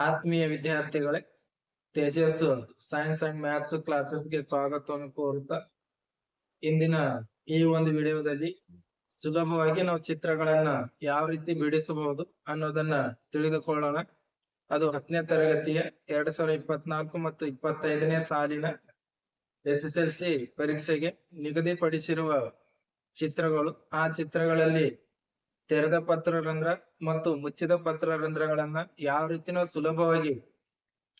ಆತ್ಮೀಯ ವಿದ್ಯಾರ್ಥಿಗಳೇ Tejas science and maths ಕ್ಲಾಸಸ್ಗೆ ಸ್ವಾಗತವನ್ನು ಕೋರುತ್ತಾ ಇಂದಿನ ಈ ಒಂದು ವಿಡಿಯೋದಲ್ಲಿ ಸುಲಭವಾಗಿ ನಾವು ಚಿತ್ರಗಳನ್ನ ಯಾವ ರೀತಿ ಬಿಡಿಸಬಹುದು ಅನ್ನೋದನ್ನ ತಿಳಿದುಕೊಳ್ಳೋಣ. ಅದು ಹತ್ತನೇ ತರಗತಿಯ ಎರಡ್ ಸಾವಿರದ ಇಪ್ಪತ್ನಾಲ್ಕು ಮತ್ತು ಇಪ್ಪತ್ತೈದನೇ ಸಾಲಿನ ಎಸ್ ಎಸ್ ಎಲ್ ಸಿ ಪರೀಕ್ಷೆಗೆ ನಿಗದಿಪಡಿಸಿರುವ ಚಿತ್ರಗಳು. ಆ ಚಿತ್ರಗಳಲ್ಲಿ ತೆರೆದ ಪತ್ರರಂಧ್ರ ಮತ್ತು ಮುಚ್ಚಿದ ಪತ್ರರಂಧ್ರಗಳನ್ನ ಯಾವ ರೀತಿ ನಾವು ಸುಲಭವಾಗಿ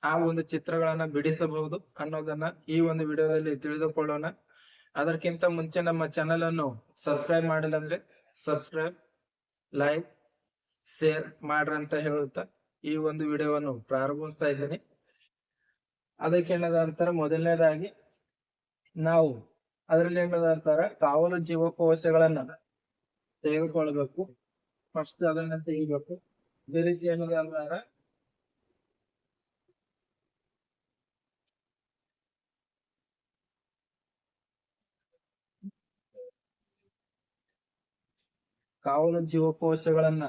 ಆ ಒಂದು ಚಿತ್ರಗಳನ್ನ ಬಿಡಿಸಬಹುದು ಅನ್ನೋದನ್ನ ಈ ಒಂದು ವಿಡಿಯೋದಲ್ಲಿ ತಿಳಿದುಕೊಳ್ಳೋಣ. ಅದಕ್ಕಿಂತ ಮುಂಚೆ ನಮ್ಮ ಚಾನೆಲ್ ಅನ್ನು ಸಬ್ಸ್ಕ್ರೈಬ್ ಮಾಡಿಲ್ಲ ಅಂದ್ರೆ ಸಬ್ಸ್ಕ್ರೈಬ್ ಲೈಕ್ ಶೇರ್ ಮಾಡ್ರಿ ಅಂತ ಹೇಳುತ್ತಾ ಈ ಒಂದು ವಿಡಿಯೋವನ್ನು ಪ್ರಾರಂಭಿಸ್ತಾ ಇದ್ದೀನಿ. ಅದಕ್ಕೆ ಏನದ ಅಂತಾರ ಮೊದಲನೇದಾಗಿ ನಾವು ಅದರಲ್ಲಿ ಏನದ ಅಂತಾರ ಕಾವಲು ಜೀವಕೋಶಗಳನ್ನ ತೆಗೆದುಕೊಳ್ಬೇಕು ಫಸ್ಟ್ ಅದನ್ನ ತೆಗಿಬೇಕು. ಇದೇ ರೀತಿ ಏನಾದ್ರೆ ಕಾವಲು ಜೀವಕೋಶಗಳನ್ನ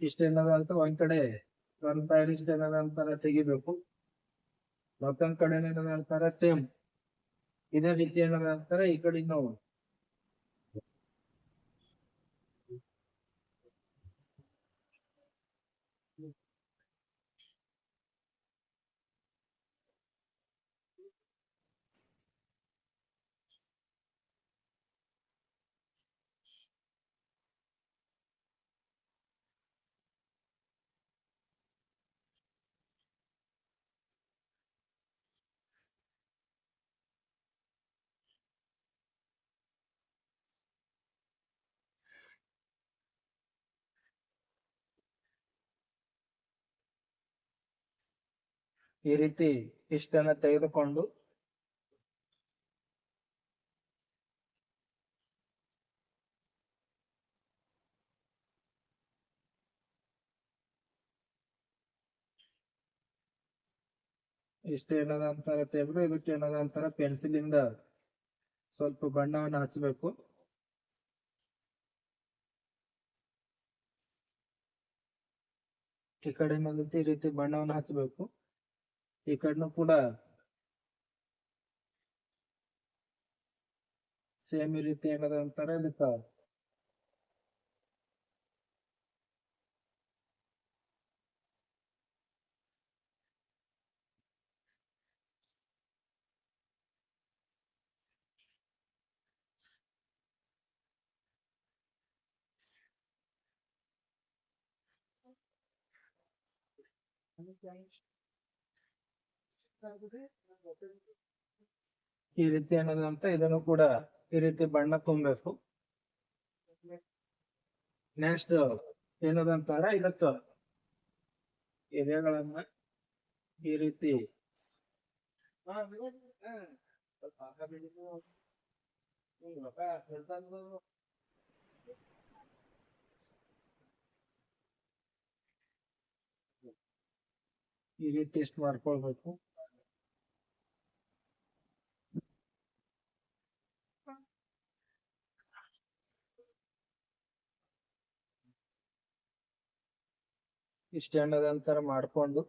ಇಷ್ಟ ಏನದ ಅಂತ ಒಂದ್ ಕಡೆ ಒಂದ್ ಇಷ್ಟ ಏನದ ಅಂತಾರ ತೆಗಿಬೇಕು. ಮತ್ತೊಂದ್ ಕಡೆ ಏನದ ಅಂತಾರ ಸೇಮ್ ಇದೇ ರೀತಿ ಏನದ ಅಂತಾರ ಈ ಕಡೆ ನಾವು ಈ ರೀತಿ ಇಷ್ಟನ್ನ ತೆಗೆದುಕೊಂಡು ಇಷ್ಟ ಏನದ ಅಂತಾರ ತೆಗೆದು, ಇದಕ್ಕೆ ಏನದ ಅಂತಾರ ಪೆನ್ಸಿಲ್ ಇಂದ ಸ್ವಲ್ಪ ಬಣ್ಣವನ್ನು ಹಚ್ಚಬೇಕು ಈ ಕಡೆ ಈ ರೀತಿ ಬಣ್ಣವನ್ನು ಹಚ್ಚಬೇಕು ಈ ಕಡೆನೂ ಕೂಡ ಸೇಮ್ ಈ ರೀತಿ ಏನದ ಅಂತಾರ ಇದಕ್ಕ ಈ ರೀತಿ ಅನ್ನೋದಂತ ಇದನ್ನು ಕೂಡ ಈ ರೀತಿ ಬಣ್ಣ ತುಂಬಬೇಕು. ನೆಕ್ಸ್ಟ್ ಏನದ ಅಂತಾರ ಇದಕ್ಕ ಎಲೆಗಳನ್ನ ಈ ರೀತಿ ಈ ರೀತಿ ಎಷ್ಟು ಮಾಡ್ಕೊಳ್ಬೇಕು. ಇಷ್ಟ ಏನದ ಅಂತಾರ ಮಾಡ್ಕೊಂಡು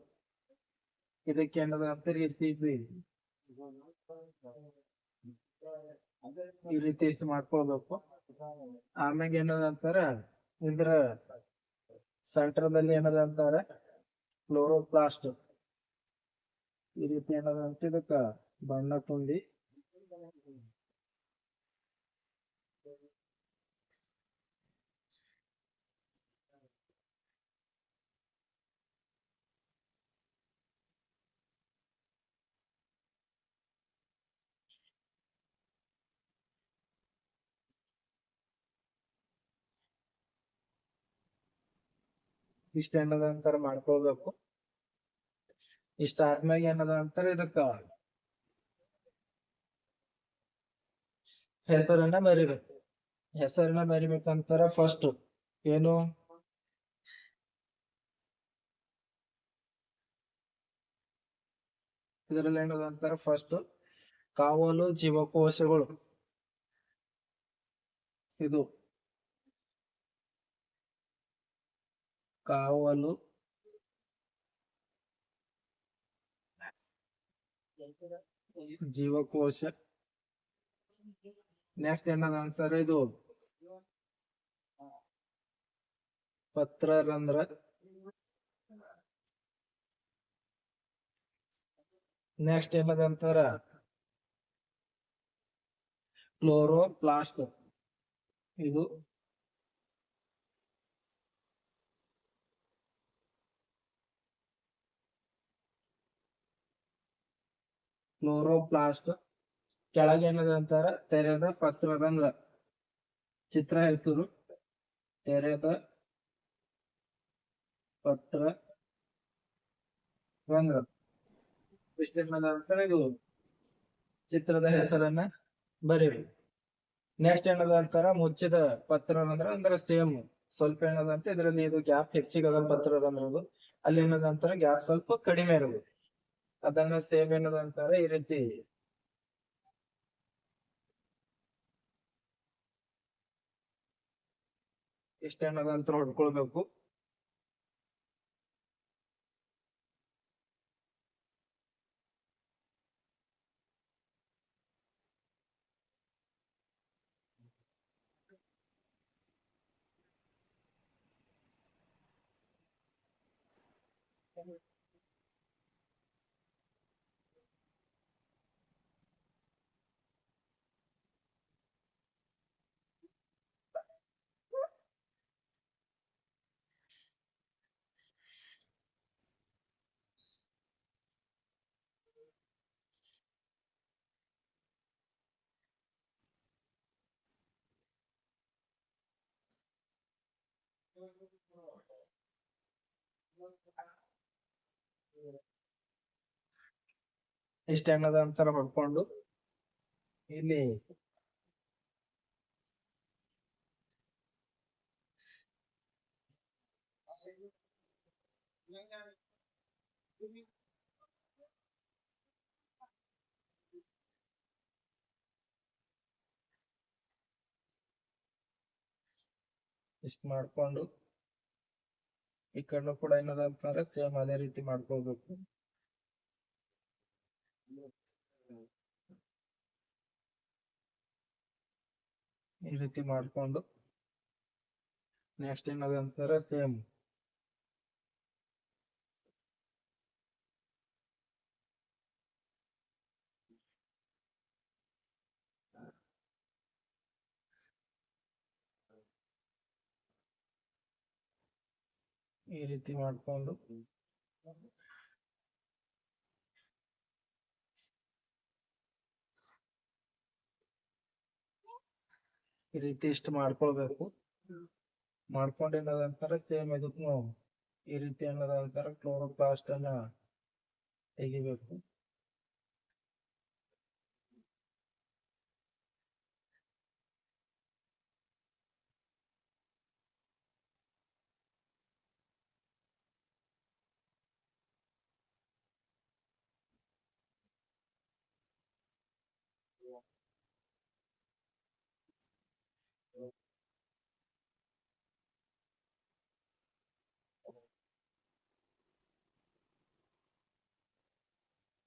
ಇದಕ್ಕೆ ಏನದ ಅಂತಾರ ರೀತಿ ಇದು ಈ ರೀತಿ ಇಷ್ಟು ಮಾಡ್ಕೊಳ್ಬೇಕು. ಆಮ್ಯಾಗ ಏನದ ಅಂತಾರ, ಇದ್ರ ಸೆಂಟರ್ದಲ್ಲಿ ಏನದ ಅಂತಾರ ಕ್ಲೋರೋಪ್ಲಾಸ್ಟ್ ಈ ರೀತಿ ಏನದ ಅಂತ ಇದಕ್ಕ ಬಣ್ಣ ತುಂಬಿ ಇಷ್ಟ ಏನದ ಅಂತಾರ ಮಾಡ್ಕೊಳ್ಬೇಕು. ಇಷ್ಟ ಆದ್ಮ್ಯಾಗ ಏನದ ಅಂತಾರ ಇದಕ್ಕ ಹೆಸರನ್ನ ಮರಿಬೇಕು. ಹೆಸರನ್ನ ಮರಿಬೇಕಂತಾರ ಫಸ್ಟ್ ಏನು? ಇದರಲ್ಲಿ ಏನದ ಅಂತಾರ ಫಸ್ಟ್ ಕಾವಲು ಜೀವಕೋಶಗಳು. ಇದು ಕಾವಲು ಜೀವಕೋಶ. ನೆಕ್ಸ್ಟ್ ಏನದ ಅಂತಾರೆ ಇದು. ಪತ್ರರಂಧ್ರ. ನೆಕ್ಸ್ಟ್ ಏನದ ಅಂತಾರ. ಕ್ಲೋರೋಪ್ಲಾಸ್ಟ್ ಇದು ಕ್ಲೋರೋಪ್ಲಾಸ್ಟ್. ಕೆಳಗೆ ಏನದ ಅಂತಾರ? ತೆರೆದ ಪತ್ರರಂಧ್ರ ಚಿತ್ರ ಹೆಸರು? ತೆರೆದ ಪತ್ರ ರಂಗ ಇದು ಚಿತ್ರದ ಹೆಸರನ್ನ ಬರೀಬೇಕು ನೆಕ್ಸ್ಟ್ ಏನದ ಅಂತಾರ? ಮುಚ್ಚಿದ ಪತ್ರ ಅಂದ್ರೆ ಸೇಮ್ ಸ್ವಲ್ಪ ಏನದ ಅಂತ ಇದರಲ್ಲಿ ಇದು ಗ್ಯಾಪ್ ಹೆಚ್ಚಿಗದ ಅದು ಅಲ್ಲಿ ಏನದ ಅಂತಾರ? ಗ್ಯಾಪ್ ಸ್ವಲ್ಪ ಕಡಿಮೆ ಇರಬೇಕು. ಅದನ್ನ ಸೇವ್ ಏನದ ಅಂತಾರೆ ಈ ರೀತಿ. ಅಂತ ಹೊಡ್ಕೊಳ್ಬೇಕು ಇಷ್ಟೇನದ ಅಂತಾರ ಹೊಡ್ಕೊಂಡು ಇಲ್ಲಿ ಇಷ್ಟ ಮಾಡ್ಕೊಂಡು ಈ ಕಡೆ ಕೂಡ ಏನದ ಅಂತಂದ್ರೆ ಸೇಮ್ ಅದೇ ರೀತಿ ಮಾಡ್ಕೋಬೇಕು ಈ ರೀತಿ ಮಾಡ್ಕೊಂಡು ನೆಕ್ಸ್ಟ್ ಏನದ ಅಂತಾರೆ ಸೇಮ್ ಈ ರೀತಿ ಮಾಡ್ಕೊಂಡು. ಈ ರೀತಿ ಇಷ್ಟು ಮಾಡ್ಕೊಳ್ಬೇಕು. ಮಾಡ್ಕೊಂಡು ಏನದ ಅಂತಾರೆ ಸೇಮ್ ಇದಕ್ಕೂ ಈ ರೀತಿ ಏನದ ಅಂತಾರೆ ಕ್ಲೋರೋಪ್ಲಾಸ್ಟ್ ಅನ್ನ ತೆಗಿಬೇಕು.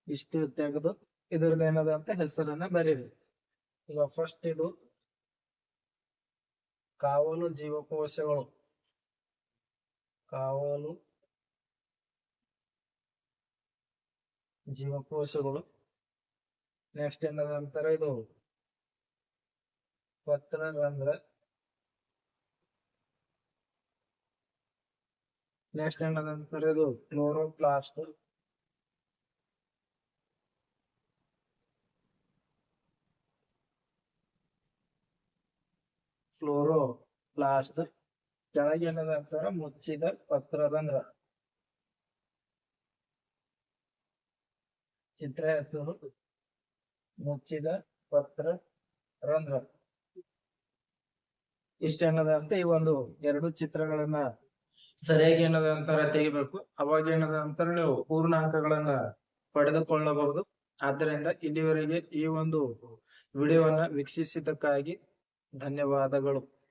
ಇಷ್ಟು ತೆಗೆದು ಇದ್ರದ್ದು ಏನದ ಅಂತ ಹೆಸರನ್ನ ಬರೀರಿ. ಈಗ ಫಸ್ಟ್ ಇದು ಕಾವಲು ಜೀವಕೋಶಗಳು. ಕಾವಲು ಜೀವಕೋಶಗಳು. ನೆಕ್ಸ್ಟ್ ಏನದ ಅಂತಾರೆ ಇದು ಪತ್ರರಂಧ್ರ ನೆಕ್ಸ್ಟ್ ಏನದ ಅಂತಾರೆ ಇದು ಕ್ಲೋರೋಪ್ಲಾಸ್ಟ್ ಕ್ಲೋರೋಪ್ಲಾಸ್ಟ್ ಕೆಳಗೆ ಏನದ ಮುಚ್ಚಿದ ಪತ್ರರಂಧ್ರ ಚಿತ್ರ ಹೆಸರು ಮುಚ್ಚಿದ ಪತ್ರ ರಂಧ್ರ ಇಷ್ಟೇನದ ಅಂತ ಈ ಒಂದು ಎರಡು ಚಿತ್ರಗಳನ್ನ ಸರಿಯಾಗಿ ಏನದ ಅಂತರ ತೆಗಿಬೇಕು, ಅವಾಗ ಏನದ ಅಂತರ ನೀವು ಪೂರ್ಣಾಂಕಗಳನ್ನ ಪಡೆದುಕೊಳ್ಳಬಹುದು. ಆದ್ದರಿಂದ ಇಲ್ಲಿವರೆಗೆ ಈ ಒಂದು ವಿಡಿಯೋವನ್ನ ವೀಕ್ಷಿಸಿದ್ದಕ್ಕಾಗಿ ಧನ್ಯವಾದಗಳು.